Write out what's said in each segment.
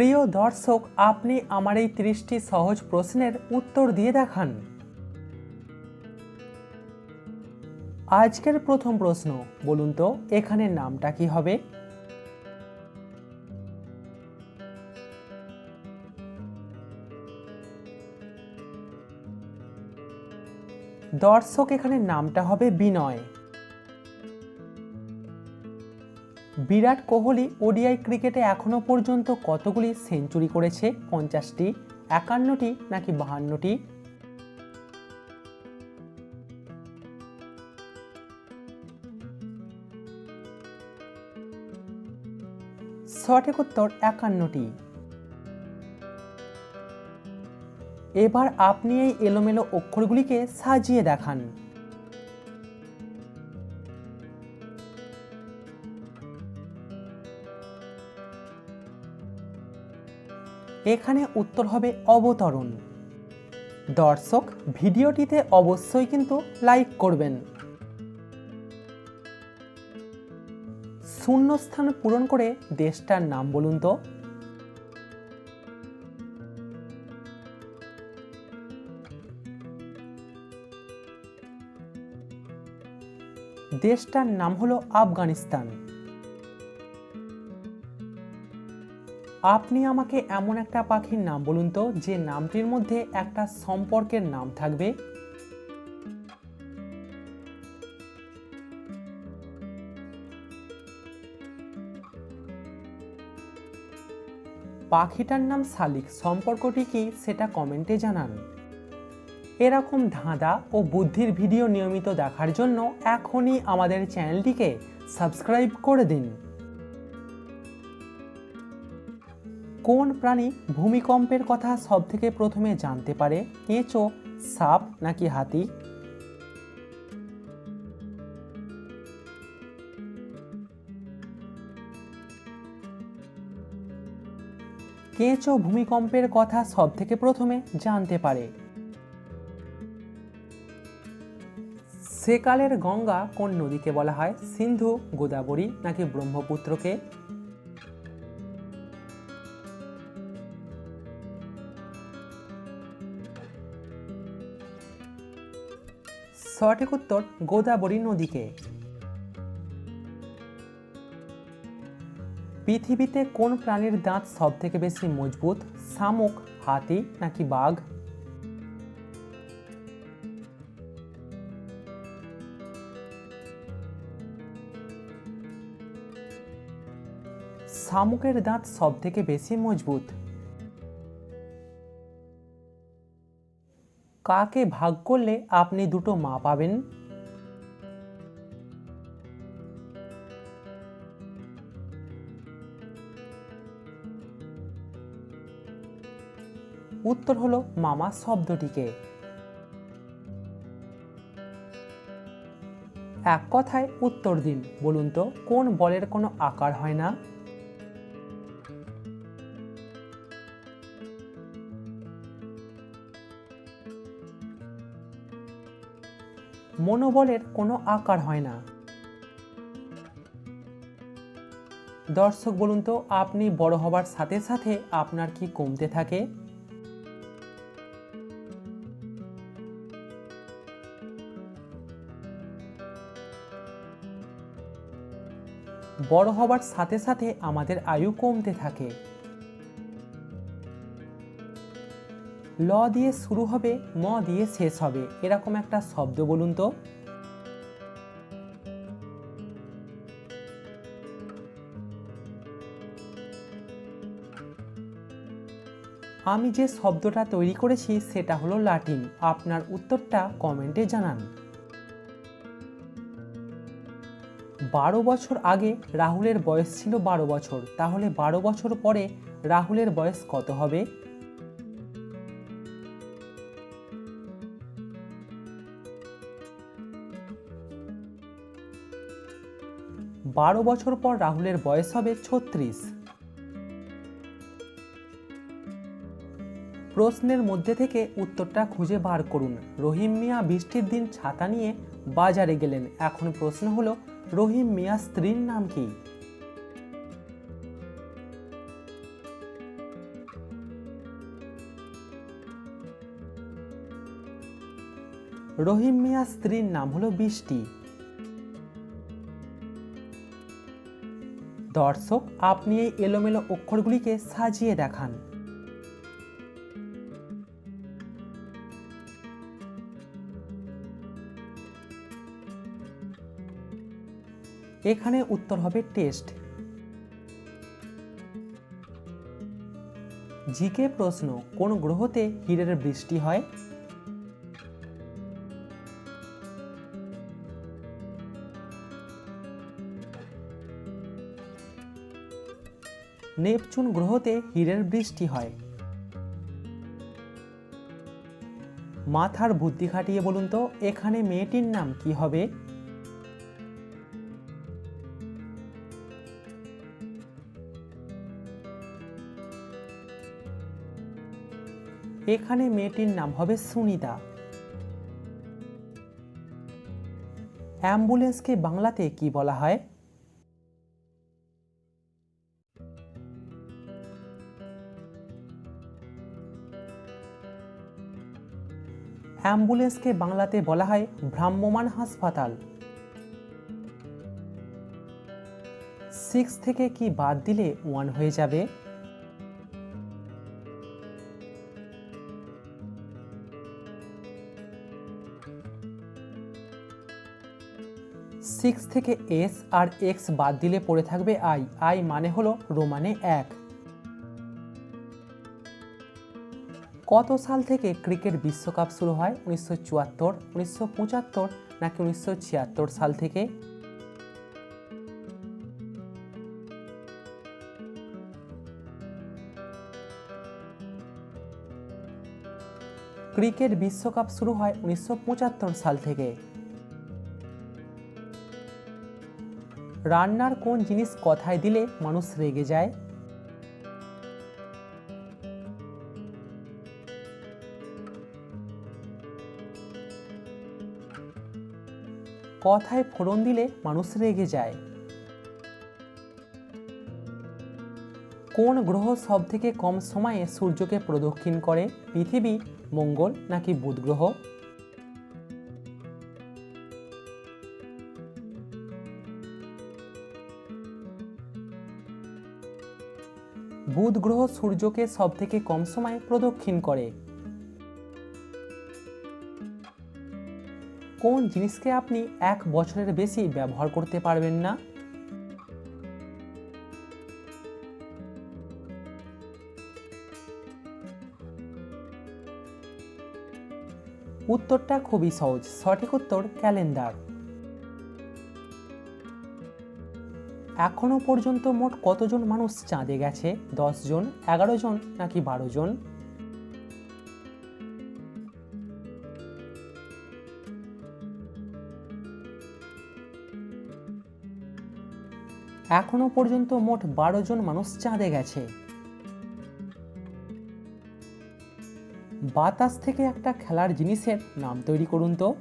প্রিয় দর্শক, আপনি আমার এই ত্রিশটি সহজ প্রশ্নের উত্তর দিয়ে দেখান। আজকের প্রথম প্রশ্ন, বলুন তো, এখানে নামটা কি হবে? দর্শক, এখানে নামটা হবে বিনয়। বিরাট কোহলি ওডিআই ক্রিকেটে এখনও পর্যন্ত কতগুলি সেঞ্চুরি করেছে? পঞ্চাশটি, একান্নটি নাকি বাহান্নটি? সঠিক উত্তর একান্নটি। এবার আপনি এই এলোমেলো অক্ষরগুলিকে সাজিয়ে দেখান। এখানে উত্তর হবে অবতরণ। দর্শক, ভিডিওটিতে অবশ্যই কিন্তু লাইক করবেন। শূন্যস্থান পূরণ করে দেশটার নাম বলুন তো। দেশটার নাম হলো আফগানিস্তান। আপনি আমাকে এমন একটা পাখির নাম বলুন তো, যে নামটির মধ্যে একটা সম্পর্কের নাম থাকবে? পাখিটার নাম শালিক। সম্পর্কটি কি সেটা কমেন্টে জানান। এরকম ধাঁধা ও বুদ্ধির ভিডিও নিয়মিত দেখার জন্য এখনই আমাদের চ্যানেলটিকে সাবস্ক্রাইব করে দিন। কোন প্রাণী ভূমিকম্পের কথা সবথেকে প্রথমে জানতে পারে? কেঁচো সাপ নাকি হাতি? কেঁচো ভূমিকম্পের কথা সবথেকে প্রথমে জানতে পারে? সেকালের গঙ্গা কোন নদীকে বলা হয়? সিন্ধু, গোদাবরী নাকি ব্রহ্মপুত্রকে? সঠিক উত্তর গোদাবরী নদীকে। পৃথিবীতে কোন প্রাণীর দাঁত সব থেকে বেশি মজবুত, শামুক, হাতি নাকি বাঘ? শামুকের দাঁত সব থেকে বেশি মজবুত। কাকে ভাগ করলে আপনি দুটো মা পাবেন? উত্তর হলো মামা শব্দটিকে। এক কথায় উত্তর দিন, বলুন তো, কোন বলের কোনো আকার হয় না? মনোবলের কোনো আকার হয় না। দর্শক বলুন তো, আপনি বড় হবার সাথে সাথে আপনার কি কমতে থাকে? বড় হবার সাথে সাথে আমাদের আয়ু কমতে থাকে। ল দিয়ে শুরু হবে ম দিয়ে শেষ হবে। এরকম একটা শব্দ বলুন তো। আমি যে শব্দটা তৈরি করেছি, সেটা হলো লাটিন আপনার উত্তরটা কমেন্টে জানান। বারো বছর আগে রাহুলের বয়স ছিল বারো বছর। তাহলে বারো বছর পরে রাহুলের বয়স কত হবে? বারো বছর পর রাহুলের বয়স হবে ছত্রিশ। প্রশ্নের মধ্যে থেকে উত্তরটা খুঁজে বার করুন। রহিম মিয়া বৃষ্টির দিন ছাতা নিয়ে বাজারে গেলেন। এখন প্রশ্ন হলো, রহিম মিয়া স্ত্রীর নাম কি? রহিম মিয়া স্ত্রীর নাম হলো বৃষ্টি। দর্শক, আপনি এই এলোমেলো অক্ষরগুলিকে সাজিয়ে দেখান। এখানে উত্তর হবে টেস্ট। জিকে প্রশ্ন, কোন গ্রহতে হীরের বৃষ্টি হয়? নেপচুন গ্রহতে হীরের বৃষ্টি হয়। মাথার বুদ্ধি খাটিয়ে বলুন তো, এখানে মেয়েটির নাম কি হবে? এখানে মেয়েটির নাম হবে সুনিতা। অ্যাম্বুলেন্সকে বাংলাতে কি বলা হয়? অ্যাম্বুলেন্সকে বাংলাতে বলা হয় ভ্রাম্যমাণ হাসপাতাল। সিক্স থেকে কি বাদ দিলে ওয়ান হয়ে যাবে? সিক্স থেকে এস আর এক্স বাদ দিলে পড়ে থাকবে আই। আই মানে হলো রোমানে এক। কত সাল থেকে ক্রিকেট বিশ্বকাপ শুরু হয়? উনিশশো চুয়াত্তর, উনিশশো পঁচাত্তর নাকি উনিশশো ছিয়াত্তর সাল থেকে? ক্রিকেট বিশ্বকাপ শুরু হয় উনিশশো পঁচাত্তর সাল থেকে। রান্নার কোন জিনিস কথায় দিলে মানুষ রেগে যায়? কথায় ফোড়ন দিলে মানুষ রেগে যায়। কোন গ্রহ সব থেকে কম সময়ে সূর্যকে প্রদক্ষিণ করে? পৃথিবী, মঙ্গল নাকি বুধ গ্রহ? বুধ গ্রহ সূর্যকে সব থেকে কম সময় প্রদক্ষিণ করে। কোন জিনিসকে আপনি এক বছরের বেশি ব্যবহার করতে পারবেন না? উত্তরটা খুবই সহজ, সঠিক উত্তর ক্যালেন্ডার। এখনও পর্যন্ত মোট কতজন মানুষ চাঁদে গেছে? দশ জন, এগারো জন নাকি বারো জন? এখনও পর্যন্ত মোট বারো জন মানুষ চাঁদে গেছে। বাতাস থেকে একটা খেলার জিনিসের নাম তৈরি করুন তো।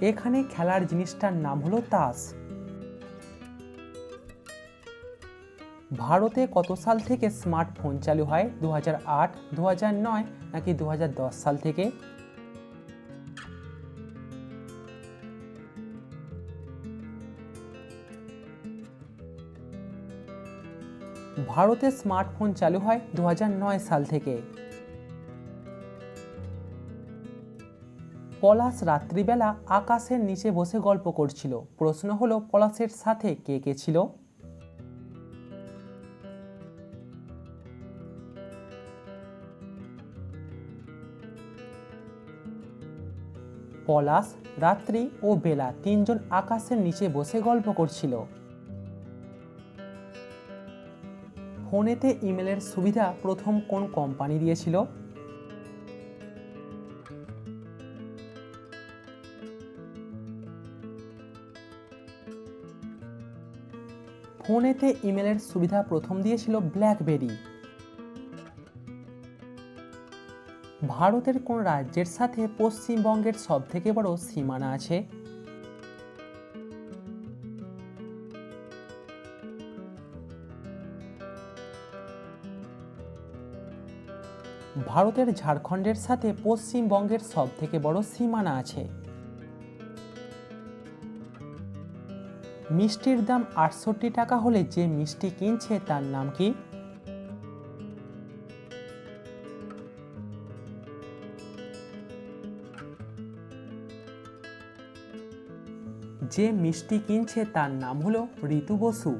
এখানে খেলার জিনিসটার নাম হলো তাস। ভারতে কত সাল থেকে স্মার্টফোন চালু হয়? দু হাজার আট দু হাজার নয় নাকি দু হাজার দশ সাল থেকে? ভারতে স্মার্টফোন চালু হয় দু সাল থেকে। পলাশ রাত্রিবেলা আকাশের নিচে বসে গল্প করছিল। প্রশ্ন হলো, পলাশের সাথে কে কে ছিল? পলাশ, রাত্রি ও বেলা তিনজন আকাশের নিচে বসে গল্প করছিল। ফোনেতে ইমেলের সুবিধা প্রথম কোন কোম্পানি দিয়েছিল? ফোনেতে ইমেলের সুবিধা প্রথম দিয়েছিল ব্ল্যাকবেরি। ভারতের কোন রাজ্যের সাথে পশ্চিমবঙ্গের সবথেকে বড় সীমানা আছে? ভারতের ঝাড়খণ্ডের সাথে পশ্চিমবঙ্গের সবথেকে বড় সীমানা আছে। মিষ্টির দাম আটষট্টি টাকা হলে যে মিষ্টি কিনছে তার নাম কি? যে মিষ্টি কিনছে তার নাম হলো ঋতু বসু।